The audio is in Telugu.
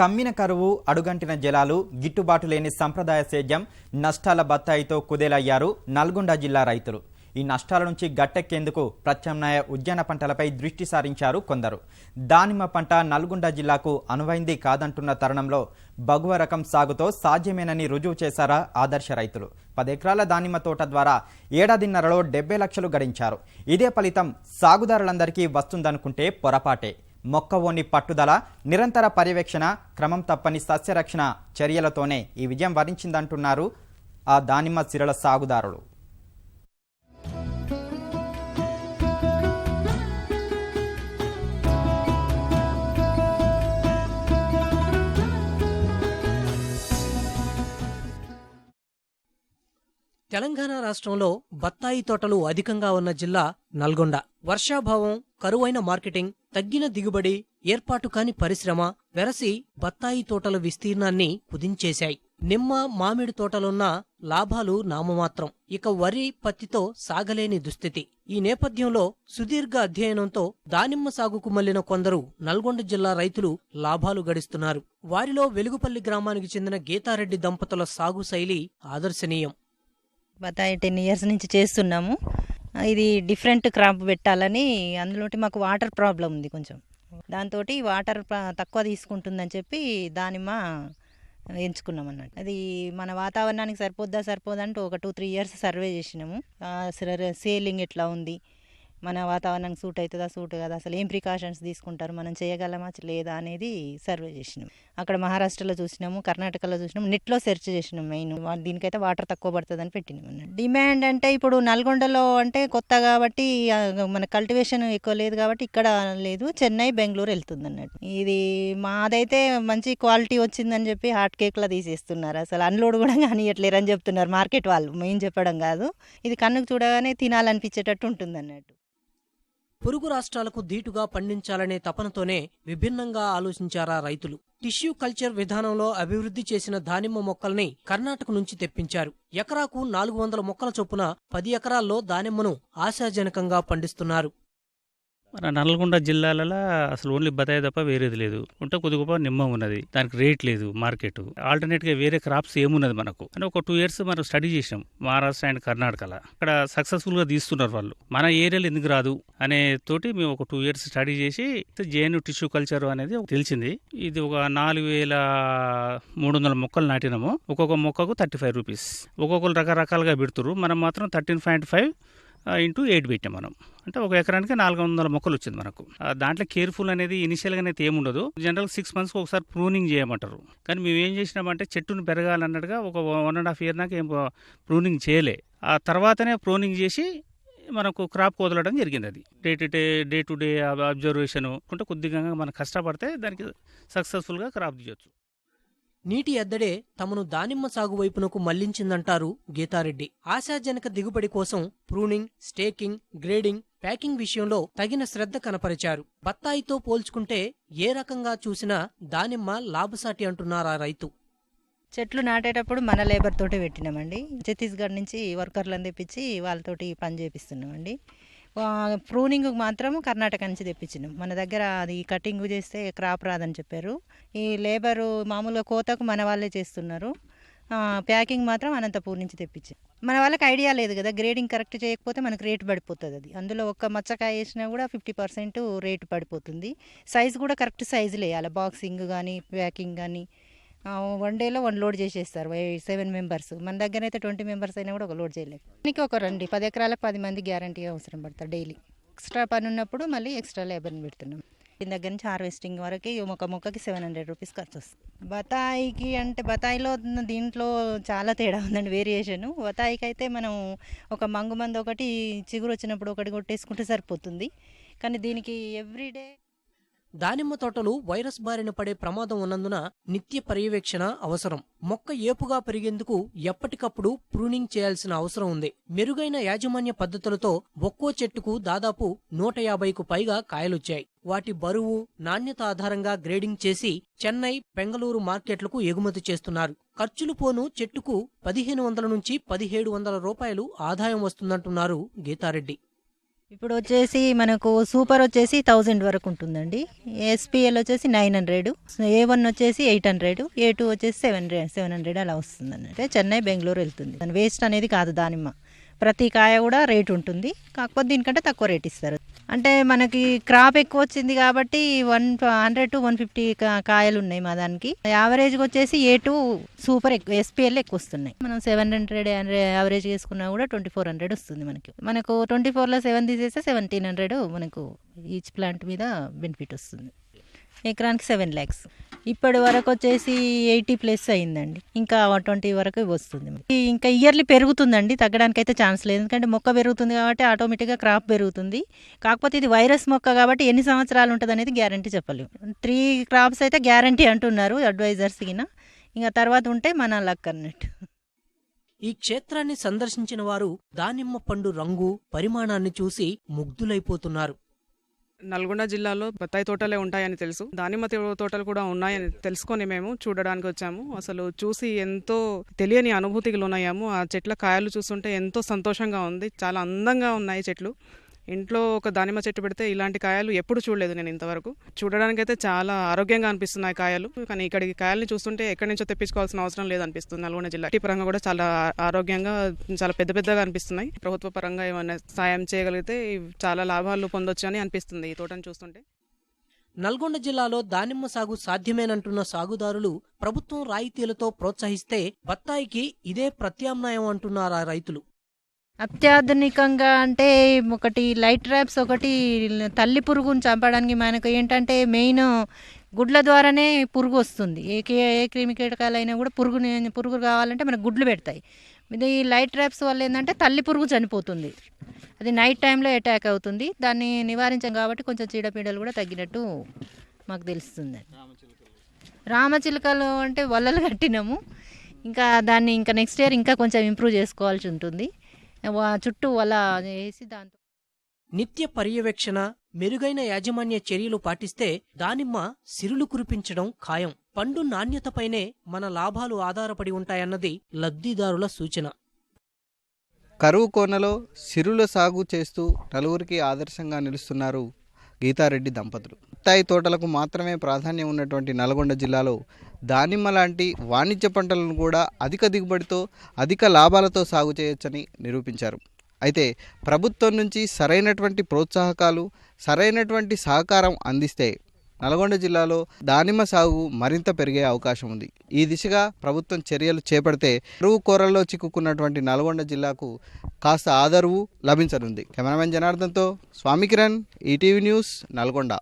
కమ్మిన కరువు అడుగంటిన జలాలు గిట్టుబాటు లేని సంప్రదాయ సేద్యం నష్టాల బత్తాయితో కుదేలయ్యారు నల్గొండ జిల్లా రైతులు. ఈ నష్టాల నుంచి గట్టెక్కేందుకు ప్రత్యామ్నాయ ఉద్యాన పంటలపై దృష్టి సారించారు కొందరు. దానిమ్మ పంట నల్గొండ జిల్లాకు అనువైంది కాదంటున్న తరుణంలో బగువ రకం సాగుతో సాధ్యమేనని రుజువు చేశారా ఆదర్శ రైతులు. పదెకరాల దానిమ్మ తోట ద్వారా ఏడాదిన్నరలో డెబ్బై లక్షలు గడించారు. ఇదే ఫలితం సాగుదారులందరికీ వస్తుందనుకుంటే పొరపాటే. మొక్కవోని పట్టుదల నిరంతర పర్యవేక్షణ క్రమం తప్పని సస్యరక్షణ చర్యలతోనే ఈ విజయం వరించిందంటున్నారు ఆ దానిమ్మ సిరల సాగుదారులు. తెలంగాణ రాష్ట్రంలో బత్తాయి తోటలు అధికంగా ఉన్న జిల్లా నల్గొండ. వర్షాభావం కరువైన మార్కెటింగ్ తగ్గిన దిగుబడి ఏర్పాటు కాని పరిశ్రమ వెరసి బత్తాయి తోటల విస్తీర్ణాన్ని కుదించేశాయి. నిమ్మ మామిడి తోటలున్న లాభాలు నామమాత్రం. ఇక వరి పత్తితో సాగలేని దుస్థితి. ఈ నేపథ్యంలో సుదీర్ఘ అధ్యయనంతో దానిమ్మ సాగుకు మళ్ళిన కొందరు నల్గొండ జిల్లా రైతులు లాభాలు గడిస్తున్నారు. వారిలో వెలుగుపల్లి గ్రామానికి చెందిన గీతారెడ్డి దంపతుల సాగు శైలి ఆదర్శనీయం. బత్తాయి టెన్ ఇయర్స్ నుంచి చేస్తున్నాము. ఇది డిఫరెంట్ క్రాప్ పెట్టాలని అందులో మాకు వాటర్ ప్రాబ్లం ఉంది కొంచెం. దాంతో వాటర్ తక్కువ తీసుకుంటుందని చెప్పి దానిమ్మ ఎంచుకున్నాం అన్నట్టు. అది మన వాతావరణానికి సరిపోద్దా సరిపోదంటూ ఒక టూ త్రీ ఇయర్స్ సర్వే చేసినాము. సేలింగ్ ఎట్లా ఉంది? మన వాతావరణానికి సూట్ అవుతుందా సూట్ కదా అసలు ఏం ప్రికాషన్స్ తీసుకుంటారు మనం చేయగలమా లేదా అనేది సర్వే చేసినాం. అక్కడ మహారాష్ట్రలో చూసినాము కర్ణాటకలో చూసినాము నెట్లో సెర్చ్ చేసినాం మెయిన్. దీనికైతే వాటర్ తక్కువ పడుతుందని పెట్టినాం అన్నట్టు. డిమాండ్ అంటే ఇప్పుడు నల్గొండలో అంటే కొత్త కాబట్టి మన కల్టివేషన్ ఎక్కువ లేదు కాబట్టి ఇక్కడ లేదు చెన్నై బెంగళూరు వెళ్తుంది అన్నట్టు. ఇది మాదైతే మంచి క్వాలిటీ వచ్చిందని చెప్పి హాట్ కేక్లా తీసేస్తున్నారు. అసలు అన్లోడ్ కూడా కానియట్లేరు అని చెప్తున్నారు మార్కెట్ వాళ్ళు మేము చెప్పడం కాదు. ఇది కన్నుకు చూడగానే తినాలనిపించేటట్టు ఉంటుంది అన్నట్టు. పొరుగు రాష్ట్రాలకు ధీటుగా పండించాలనే తపనతోనే విభిన్నంగా ఆలోచించారా రైతులు. టిష్యూ కల్చర్ విధానంలో అభివృద్ధి చేసిన దానిమ్మ మొక్కల్ని కర్ణాటక నుంచి తెప్పించారు. ఎకరాకు నాలుగు వందల మొక్కల చొప్పున పది ఎకరాల్లో దానిమ్మను ఆశాజనకంగా పండిస్తున్నారు. మన నల్గొండ జిల్లాలలో అసలు ఓన్లీ బతాయి తప్ప వేరేది లేదు. ఉంటే కొద్ది గొప్ప నిమ్మ ఉన్నది. దానికి రేట్ లేదు మార్కెట్. ఆల్టర్నేట్గా వేరే క్రాప్స్ ఏమున్నది మనకు. అని ఒక టూ ఇయర్స్ మనం స్టడీ చేసాం మహారాష్ట్ర అండ్ కర్ణాటకలో అక్కడ సక్సెస్ఫుల్గా తీస్తున్నారు వాళ్ళు. మన ఏరియాలో ఎందుకు రాదు అనే తోటి మేము ఒక టూ ఇయర్స్ స్టడీ చేసి జేఎన్ టిష్యూ కల్చర్ అనేది తెలిసింది. ఇది ఒక నాలుగు వేల మూడు వందల మొక్కలు నాటినాము. ఒక్కొక్క మొక్కకు థర్టీ ఫైవ్ రూపీస్ ఒక్కొక్కరు రకరకాలుగా పెడుతురు మనం మాత్రం thirteen point five into eight పెట్టాం మనం. అంటే ఒక ఎకరానికి నాలుగు వందల మొక్కలు వచ్చింది మనకు. ఆ, దాంట్లో కేర్ఫుల్ అనేది ఇనిషియల్గా అయితే ఏముండదు. జనరల్ సిక్స్ మంత్స్కి ఒకసారి ప్రూనింగ్ చేయమంటారు. కానీ మేము ఏం చేసినామంటే చెట్టును పెరగాలన్నట్టుగా ఒక వన్ అండ్ హాఫ్ ఇయర్ నాకు ఏం ప్రూనింగ్ చేయలే. ఆ తర్వాతనే ప్రూనింగ్ చేసి మనకు క్రాప్ వదలడం జరిగింది అది. Day to day day to day observation అంటే కొద్దిగా మనం కష్టపడితే దానికి సక్సెస్ఫుల్గా క్రాప్ తీయొచ్చు. నీటి ఎద్దడే తమను దానిమ్మ సాగు వైపునకు మళ్ళించిందంటారు గీతారెడ్డి. ఆశాజనక దిగుబడి కోసం ప్రూనింగ్ స్టేకింగ్ గ్రేడింగ్ ప్యాకింగ్ విషయంలో తగిన శ్రద్ధ కనపరిచారు. బత్తాయితో పోల్చుకుంటే ఏ రకంగా చూసినా దానిమ్మ లాభసాటి అంటున్నారా రైతు. చెట్లు నాటేటప్పుడు మన లేబర్ తోటి పెట్టినామండి. ఛత్తీస్గఢ్ నుంచి వర్కర్లను తెప్పించి వాళ్ళతోటి పని చేపిస్తున్నామండి. ప్రూనింగ్ మాత్రం కర్ణాటక నుంచి తెప్పించినాం. మన దగ్గర అది కటింగ్ చేస్తే క్రాప్ రాదని చెప్పారు. ఈ లేబరు మామూలుగా కోతకు మన వాళ్ళే చేస్తున్నారు. ప్యాకింగ్ మాత్రం అనంతపూర్ నుంచి తెప్పించి. మన వాళ్ళకి ఐడియా లేదు కదా గ్రేడింగ్ కరెక్ట్ చేయకపోతే మనకు రేట్ పడిపోతుంది అది. అందులో ఒక్క మచ్చకాయ వేసినా కూడా ఫిఫ్టీ పర్సెంట్ రేటు పడిపోతుంది. సైజ్ కూడా కరెక్ట్ సైజులు వేయాలి. బాక్సింగ్ కానీ ప్యాకింగ్ కానీ వన్ డేలో వన్ లోడ్ చేసేస్తారు సెవెన్ మెంబర్స్ మన దగ్గర అయితే ట్వంటీ మెంబర్స్ అయినా కూడా ఒక లోడ్ చేయలేము దీనికి ఒక రండి పది ఎకరాలకు పది మంది గ్యారంటీ అవసరం పడతారు డైలీ ఎక్స్ట్రా పని ఉన్నప్పుడు మళ్ళీ ఎక్స్ట్రా లేబర్ని పెడుతున్నాం. దీని దగ్గర నుంచి హార్వెస్టింగ్ వరకు ఒక మొక్కకి సెవెన్ హండ్రెడ్ రూపీస్ ఖర్చు వస్తుంది. బతాయికి అంటే బతాయిలో దీంట్లో చాలా తేడా ఉందండి వేరియేషన్ బతాయికి అయితే మనం ఒక మంగు మందు ఒకటి చిగురు వచ్చినప్పుడు ఒకటి కొట్టేసుకుంటే సరిపోతుంది. కానీ దీనికి ఎవ్రీడే దానిమ్మ తోటలు వైరస్ బారిన పడే ప్రమాదం ఉన్నందున నిత్య పర్యవేక్షణ అవసరం. మొక్క ఏపుగా పెరిగేందుకు ఎప్పటికప్పుడు ప్రూనింగ్ చేయాల్సిన అవసరం ఉంది. మెరుగైన యాజమాన్య పద్ధతులతో ఒక్కో చెట్టుకు దాదాపు నూట యాభైకు పైగా కాయలొచ్చాయి. వాటి బరువు నాణ్యత ఆధారంగా గ్రేడింగ్ చేసి చెన్నై బెంగళూరు మార్కెట్లకు ఎగుమతి చేస్తున్నారు. ఖర్చులు పోను చెట్టుకు పదిహేను వందల నుంచి పదిహేడు వందల రూపాయలు ఆదాయం వస్తుందంటున్నారు గీతారెడ్డి. ఇప్పుడు వచ్చేసి మనకు సూపర్ వచ్చేసి థౌజండ్ వరకు ఉంటుందండి ఎస్పిఎల్ వచ్చేసి నైన్ హండ్రెడ్ ఏ వన్ వచ్చేసి ఎయిట్ హండ్రెడ్ ఏ టూ వచ్చేసి సెవెన్ సెవెన్ హండ్రెడ్ అలా వస్తుంది అంటే చెన్నై బెంగళూరు వెళ్తుంది. దాని వేస్ట్ అనేది కాదు దానిమ్మ. ప్రతి కాయ కూడా రేట్ ఉంటుంది. కాకపోతే దీనికంటే తక్కువ రేట్ ఇస్తారు. అంటే మనకి క్రాప్ ఎక్కువ వచ్చింది కాబట్టి one hundred to one fifty కాయలు ఉన్నాయి మా దానికి. యావరేజ్గా వచ్చేసి ఏ టూ సూపర్ ఎక్కువ ఎస్పీఎల్ ఎక్కువ వస్తున్నాయి. మనం సెవెన్ హండ్రెడ్ యావరేజ్ చేసుకున్నా కూడా ట్వంటీ ఫోర్ హండ్రెడ్ వస్తుంది మనకి. మనకు ట్వంటీ ఫోర్లో సెవెన్ తీసేస్తే సెవెంటీన్ హండ్రెడ్ మనకు ఈచ్ ప్లాంట్ మీద బెనిఫిట్ వస్తుంది. ఎకరానికి సెవెన్ ల్యాక్స్ ఇప్పటి వరకు వచ్చేసి ఎయిటీ ప్లస్ అయిందండి. ఇంకా ట్వంటీ వరకు వస్తుంది. ఇంకా ఇయర్లీ పెరుగుతుందండి. తగ్గడానికి అయితే ఛాన్స్ లేదు. ఎందుకంటే మొక్క పెరుగుతుంది కాబట్టి ఆటోమేటిక్గా క్రాప్ పెరుగుతుంది. కాకపోతే ఇది వైరస్ మొక్క కాబట్టి ఎన్ని సంవత్సరాలు ఉంటుంది అనేది గ్యారంటీ చెప్పలేము త్రీ క్రాప్స్ అయితే గ్యారంటీ అంటున్నారు అడ్వైజర్స్ కింద ఇంకా తర్వాత ఉంటే మన లక్ అన్నట్టు. ఈ క్షేత్రాన్ని సందర్శించిన వారు దానిమ్మ పండు రంగు పరిమాణాన్ని చూసి ముగ్ధులైపోతున్నారు. నల్గొండ జిల్లాలో బత్తాయి తోటలే ఉంటాయని తెలుసు. దానిమ్మ తో- తోటలు కూడా ఉన్నాయని తెలుసుకొని మేము చూడడానికి వచ్చాము. అసలు చూసి ఎంతో తెలియని అనుభూతికి లోనయ్యాము. ఆ చెట్ల కాయలు చూస్తుంటే ఎంతో సంతోషంగా ఉంది. చాలా అందంగా ఉన్నాయి చెట్లు. ఇంట్లో ఒక దానిమ్మ చెట్టు పెడితే ఇలాంటి కాయలు ఎప్పుడు చూడలేదు నేను ఇంతవరకు. చూడడానికి అయితే చాలా ఆరోగ్యంగా అనిపిస్తున్నాయి కాయలు. కానీ ఇక్కడికి కాయల్ని చూస్తుంటే ఎక్కడి నుంచో తెప్పించుకోవాల్సిన అవసరం లేదనిపిస్తుంది. నల్గొండ జిల్లా ఈ పరంగా కూడా చాలా ఆరోగ్యంగా చాలా పెద్ద పెద్దగా అనిపిస్తున్నాయి. ప్రభుత్వ పరంగా ఏమైనా సాయం చేయగలిగితే చాలా లాభాలు పొందొచ్చు అని అనిపిస్తుంది ఈ తోటను చూస్తుంటే. నల్గొండ జిల్లాలో దానిమ్మ సాగు సాధ్యమేనంటున్న సాగుదారులు ప్రభుత్వం రాయితీలతో ప్రోత్సహిస్తే బత్తాయికి ఇదే ప్రత్యామ్నాయం అంటున్నారు ఆ రైతులు. అత్యాధునికంగా అంటే ఒకటి లైట్ ట్రాప్స్ ఒకటి తల్లి పురుగుని చంపడానికి మనకు ఏంటంటే మెయిన్ గుడ్ల ద్వారానే పురుగు వస్తుంది. ఏ కే- ఏ క్రిమి కీటకాలైనా కూడా పురుగు పురుగు కావాలంటే మనకు గుడ్లు పెడతాయి. ఇది ఈ లైట్ ట్రాప్స్ వల్ల ఏంటంటే తల్లి పురుగు చనిపోతుంది. అది నైట్ టైంలో అటాక్ అవుతుంది. దాన్ని నివారించాం కాబట్టి కొంచెం చీడపీడలు కూడా తగ్గినట్టు మాకు తెలుస్తుంది రామచిలుకలు అంటే వలలు కట్టినాము. ఇంకా దాన్ని ఇంకా నెక్స్ట్ ఇయర్ ఇంకా కొంచెం ఇంప్రూవ్ చేసుకోవాల్సి ఉంటుంది. చుట్టూ వల వేసి దాంతో నిత్య పర్యవేక్షణ మెరుగైన యాజమాన్య చర్యలు పాటిస్తే దానిమ్మ సిరులు కురిపించడం ఖాయం. పండు నాణ్యతపైనే మన లాభాలు ఆధారపడి ఉంటాయన్నది లబ్ధిదారుల సూచన. కరువు కోనలో సిరుల సాగు చేస్తూ నలుగురికి ఆదర్శంగా నిలుస్తున్నారు గీతారెడ్డి దంపతులు. బత్తాయి తోటలకు మాత్రమే ప్రాధాన్యం ఉన్నటువంటి నల్గొండ జిల్లాలో దానిమ్మ లాంటి వాణిజ్య పంటలను కూడా అధిక దిగుబడితో అధిక లాభాలతో సాగు చేయొచ్చని నిరూపించారు. అయితే ప్రభుత్వం నుంచి సరైనటువంటి ప్రోత్సాహకాలు సరైనటువంటి సహకారం అందిస్తే నల్గొండ జిల్లాలో దానిమ్మ సాగు మరింత పెరిగే అవకాశం ఉంది. ఈ దిశగా ప్రభుత్వం చర్యలు చేపడితే కరువు కూరల్లో చిక్కుకున్నటువంటి నల్గొండ జిల్లాకు కాస్త ఆదరువు లభించనుంది. కెమెరామెన్ జనార్దన్తో స్వామి కిరణ్ ఈటీవీ న్యూస్ నల్గొండ.